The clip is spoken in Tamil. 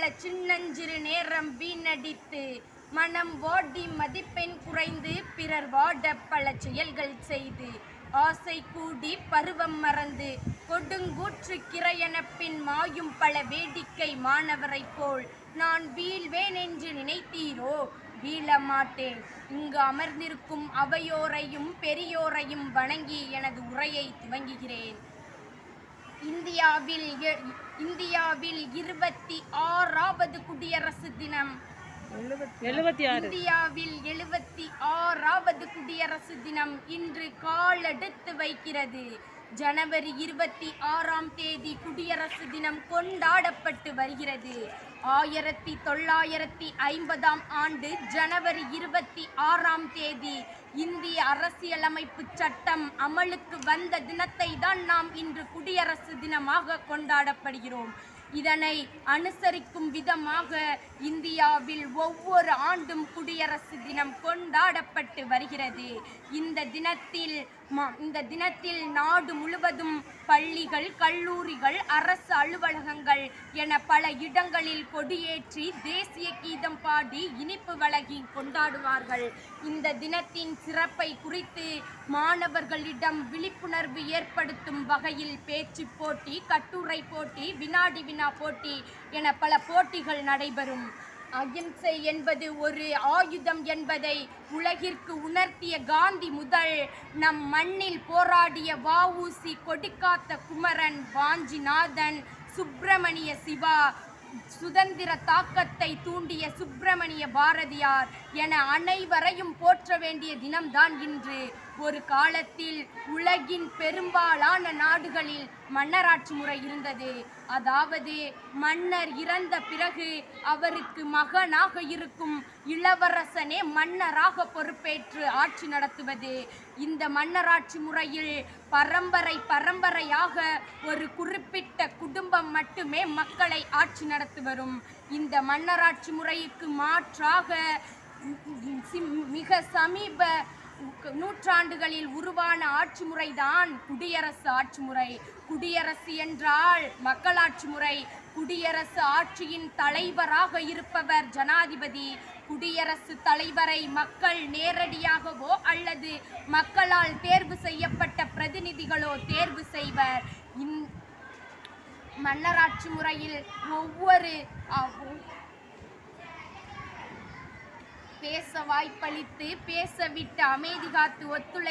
பல சின்னஞ்சிறு நேரம் வீணடித்து மனம் வாடி மதிப்பெண் குறைந்து பிறர் வாட பல செயல்கள் செய்து ஆசை கூடி பருவம் மறந்து கொடுங்கூற்று கிரையென பின் மாயும் பல வேடிக்கை மாணவரைப் போல் நான் வீழ்வேன் என்று நினைத்தீரோ? வீழ மாட்டேன். இங்கு அமர்ந்திருக்கும் அவையோரையும் பெரியோரையும் வணங்கி எனது உரையை துவங்குகிறேன். இந்தியாவில் எ- இந்தியாவில் இருபத்தி ஆறாவது குடியரசு தினம். இந்தியாவில் எழுபத்தி ஆறாவது குடியரசு தினம் இன்று காலெடுத்து வைக்கிறது. ஜனவரி இருபத்தி ஆறாம் தேதி குடியரசு தினம் கொண்டாடப்பட்டு வருகிறது. ஆயிரத்தி தொள்ளாயிரத்தி ஐம்பதாம் ஆண்டு ஜனவரி இருபத்தி ஆறாம் தேதி இந்திய அரசியலமைப்பு சட்டம் அமலுக்கு வந்த தினத்தை தான் நாம் இன்று குடியரசு தினமாக கொண்டாடப்படுகிறோம். இதனை அனுசரிக்கும் விதமாக இந்தியாவில் ஒவ்வொரு ஆண்டும் குடியரசு தினம் கொண்டாடப்பட்டு வருகிறது. இந்த தினத்தில் ம- இந்த தினத்தில் நாடு முழுவதும் பள்ளிகள் கல்லூரிகள் அரசு அலுவலகங்கள் என பல இடங்களில் கொடியேற்றி தேசிய கீதம் பாடி இனிப்பு வழங்கி கொண்டாடுவார்கள். இந்த தினத்தின் சிறப்பை குறித்து மாணவர்களிடம் விழிப்புணர்வு ஏற்படுத்தும் வகையில் பேச்சு போட்டி கட்டுரை போட்டி வினாடி வினா போட்டி என பல போட்டிகள் நடைபெறும். அகிம்சை என்பது ஒரு ஆயுதம் என்பதை உலகிற்கு உணர்த்திய காந்தி முதல் நம் மண்ணில் போராடிய வஉசி கொடிக்காத்த குமரன் வாஞ்சிநாதன் சுப்பிரமணிய சிவா சுதந்திர தாக்கத்தை தூண்டிய சுப்பிரமணிய பாரதியார் என அனைவரையும் போற்ற வேண்டிய தினம்தான் இன்று. ஒரு காலத்தில் உலகின் பெரும்பாலான நாடுகளில் மன்னராட்சி முறை இருந்தது. அதாவது மன்னர் இறந்த பிறகு அவருக்கு மகனாக இருக்கும் இளவரசனே மன்னராக பொறுப்பேற்று ஆட்சி நடத்துவது. இந்த மன்னராட்சி முறையில் பரம்பரை பரம்பரையாக ஒரு குறிப்பிட்ட குடும்பம் மட்டுமே மக்களை ஆட்சி நடத்தி வரும். இந்த மன்னராட்சி முறைக்கு மாற்றாக மிக சமீப நூற்றாண்டுகளில் உருவான ஆட்சி முறைதான் குடியரசு ஆட்சி முறை. குடியரசு என்றால் மக்களாட்சி முறை. குடியரசு ஆட்சியின் தலைவராக இருப்பவர் ஜனாதிபதி. குடியரசு தலைவரை மக்கள் நேரடியாகவோ அல்லது மக்களால் தேர்வு செய்யப்பட்ட பிரதிநிதிகளோ தேர்வு செய்வர். இந் மன்னராட்சி முறையில் ஒவ்வொரு பேச வாய்ப்பளித்து பேச விட்டு அமைதி காத்து ஒத்துழை